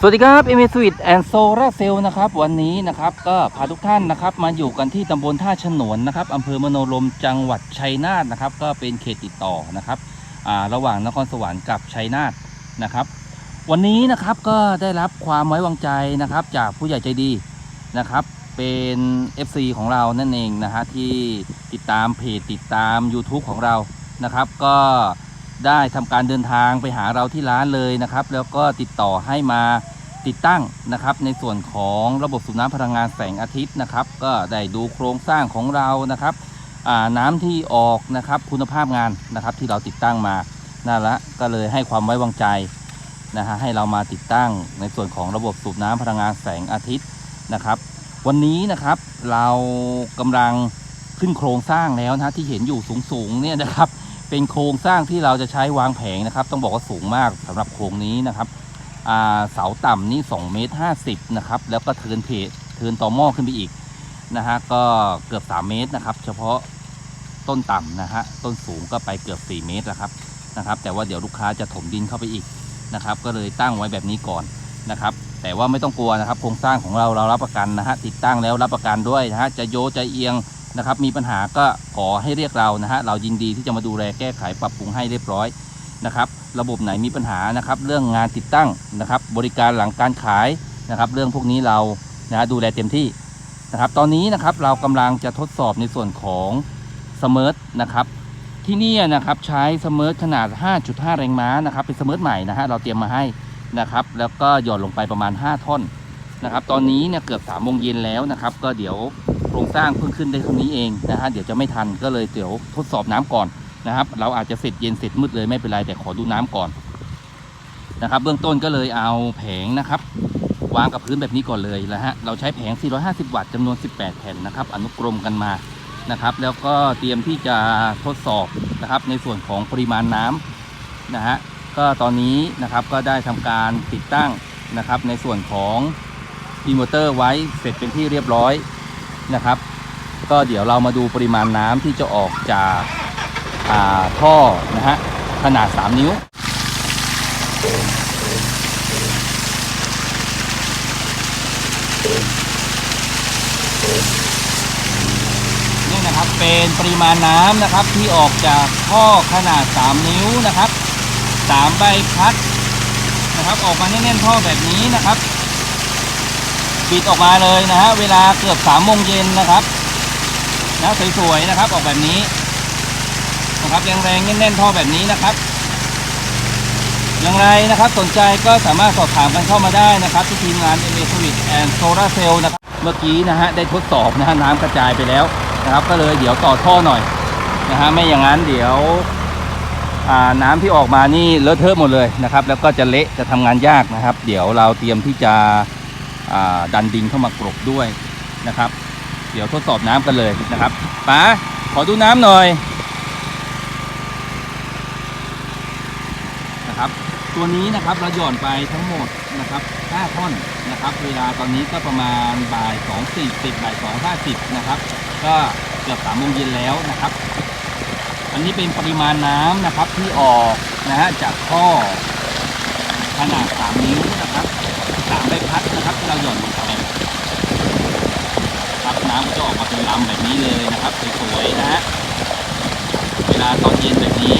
สวัสดีครับ m อ s w i t and Solar Cell นะครับวันนี้นะครับก็พาทุกท่านนะครับมาอยู่กันที่ตำบลท่าฉนวนนะครับอำเภอมโนรมจังหวัดชัยนาทนะครับก็เป็นเขตติดต่อนะครับระหว่างนครสวรรค์กับชัยนาทนะครับ วันนี้นะครับก็ได้รับความไว้วางใจนะครับจากผู้ใหญ่ใจดีนะครับเป็น FC ของเรานั่นเองนะฮะที่ติดตามเพจติดตาม YouTube ของเรานะครับ ก็ได้ทำการเดินทางไปหาเราที่ร้านเลยนะครับ แล้วก็ติดต่อให้มา ติดตั้งนะครับในส่วนของระบบสูบน้ำพลังงานแสงอาทิตย์นะครับ ก็ได้ดูโครงสร้างของเรานะครับน้ำที่ออกนะครับคุณภาพงานนะครับที่เราติดตั้งมานั่นละก็เลยให้ความไว้วางใจนะฮะให้เรามาติดตั้งในส่วนของระบบสูบน้ำพลังงานแสงอาทิตย์นะครับ วันนี้นะครับเรากำลังขึ้นโครงสร้างแล้วนะที่เห็นอยู่สูงๆเนี่ยนะครับ เป็นโครงสร้างที่เราจะใช้วางแผงนะครับ ต้องบอกว่าสูงมากสำหรับโครงนี้นะครับ เสาต่ำนี่2เมตร50นะครับแล้วก็เทินเพจเทินต่อหม้อขึ้นไปอีกนะฮะก็เกือบ 3 เมตรนะครับ เฉพาะต้นต่ำนะฮะต้นสูงก็ไปเกือบ 4 เมตรแล้วครับนะครับ แต่ว่าเดี๋ยวลูกค้าจะถมดินเข้าไปอีกนะครับ ก็เลยตั้งไว้แบบนี้ก่อนนะครับ แต่ว่าไม่ต้องกลัวนะครับ โครงสร้างของเราเรารับประกันนะฮะติดตั้งแล้วรับประกันด้วยนะฮะจะโยจะเอียงนะครับ มีปัญหาก็ขอให้เรียกเรานะฮะเรายินดีที่จะมาดูแลแก้ไขปรับปรุงให้เรียบร้อยนะครับระบบไหนมีปัญหานะครับ เรื่องงานติดตั้งนะครับ บริการหลังการขายนะครับ เรื่องพวกนี้เรานะดูแลเต็มที่นะครับ ตอนนี้นะครับเรากำลังจะทดสอบในส่วนของสมิร์ทนะครับ ที่นี่นะครับใช้สมิร์ทขนาด 5.5 แรงม้านะครับ เป็นสมิร์ทใหม่นะฮะเราเตรียมมาให้นะครับ แล้วก็หย่อนลงไปประมาณ 5 ท่อนนะครับ ตอนนี้เนี่ยเกือบ3ามโมงเย็นแล้วนะครับ ก็เดี๋ยวโครงสร้างเพิ่งขึ้นได้เท่านี้เองนะฮะเดี๋ยวจะไม่ทันก็เลยเดี๋ยวทดสอบน้ำก่อน นะครับ เราอาจจะเสร็จเย็นเสร็จมืดเลยไม่เป็นไรแต่ขอดูน้ำก่อนนะครับ เบื้องต้นก็เลยเอาแผงนะครับ วางกับพื้นแบบนี้ก่อนเลยนะฮะเราใช้แผง 450 วัตต์จำนวน 18 แผ่นนะครับ อนุกรมกันมานะครับ แล้วก็เตรียมที่จะทดสอบนะครับ ในส่วนของปริมาณน้ำนะฮะก็ตอนนี้นะครับก็ได้ทำการติดตั้งนะครับ ในส่วนของอินเวอร์เตอร์ไว้เสร็จเป็นที่เรียบร้อยนะครับ ก็เดี๋ยวเรามาดูปริมาณน้ำที่จะออกจาก ท่อนะฮะขนาด 3 นิ้ว นี่นะครับเป็นปริมาณน้ำนะครับที่ออกจากท่อขนาด 3 นิ้วนะครับ3ใบพัดนะครับออกมาแน่นๆท่อแบบนี้นะครับปิดออกมาเลยนะฮะเวลาเกือบ3โมงเย็นนะครับนะสวยๆนะครับออกแบบนี้ นะครับแรงๆแน่นๆท่อแบบนี้นะครับ อย่างไรนะครับสนใจก็สามารถสอบถามกันเข้ามาได้นะครับ ที่ทีมงาน m a s w i t and Solar Cell นะครับเมื่อกี้นะฮะได้ทดสอบนะฮะน้ำกระจายไปแล้วนะครับ ก็เลยเดี๋ยวต่อท่อหน่อยนะฮะไม่อย่างนั้นเดี๋ยวน้ำที่ออกมานี่เลอะเทอะหมดเลยนะครับ แล้วก็จะเละจะทำงานยากนะครับ เดี๋ยวเราเตรียมที่จะดันดินเข้ามากรบด้วยนะครับ เดี๋ยวทดสอบน้ำกันเลยนะครับป๋าขอดูน้ำหน่อย นะครับ ตัวนี้นะครับเราหย่อนไปทั้งหมดนะครับ 5 ท่อนนะครับ เวลาตอนนี้ก็ประมาณบ่าย2 4 0บ่าย2 50นะครับ ก็เกือบ3โมงเย็นแล้วนะครับ อันนี้เป็นปริมาณน้ำนะครับที่ออกนะฮะจากท่อขนาด 3 นิ้วนะครับ3ใบพัดนะครับที่เราหย่อนลงไปครับน้ำก็จะออกมาเป็นลำแบบนี้เลยนะครับสวยๆนะฮะเวลาตอนเย็นแบบนี้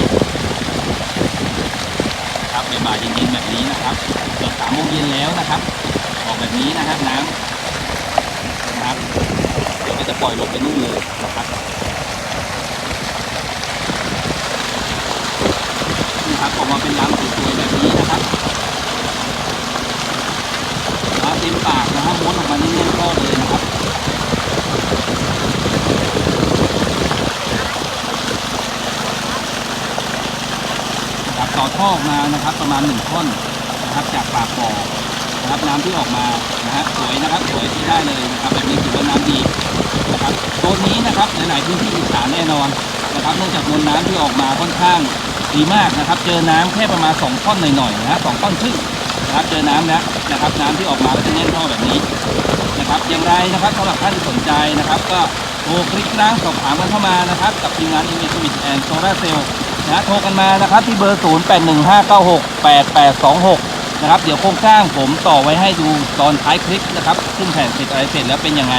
บบ่ายๆเย็นๆแบบนี้นะครับเกือบสามโมงเย็นแล้วนะครับออกแบบนี้นะครับน้ำนะครับเดี๋ยวก็จะปล่อยลงไปนู่นเลยนะครับนี่ครับออกมาเป็นลำสวยๆแบบนี้นะครับน้ำเต็มปากนะครับม้วนออกมาเนียนๆก็เลยนะครับ นะครับ ต่อท่อออกมานะครับ ประมาณ1ท่อนนะครับจากปากบ่อนะครับน้ำที่ออกมานะฮะสวยนะครับสวยที่ได้เลยนะครับแบบนี้ถือว่าน้ำดีนะครับโซนนี้นะครับหลายๆพื้นที่อีสานแน่นอนนะครับเนื่องจากมวลน้ำที่ออกมาค่อนข้างดีมากนะครับ เจอน้ำแค่ประมาณ2ท่อนหน่อยๆนะสองท่อนครึ่งนะครับเจอน้ำแล้วนะครับน้ำที่ออกมาก็จะแน่นท่อแบบนี้นะครับอย่างไรนะครับสำหรับท่านที่สนใจนะครับ ก็โทรคลิกล้างสอบถามกันเข้ามานะครับ กับทีมงาน i m a g e w i t and Solar Cell นะ นะโทรกันมานะครับที่เบอร์ 0 8 1 5 9 6 8 8 2 6 นะครับ เดี๋ยวโครงสร้างผมต่อไว้ให้ดูตอนท้ายคลิปนะครับซึ่งแผ่นเสร็จอะไรเสร็จแล้วเป็นยังไง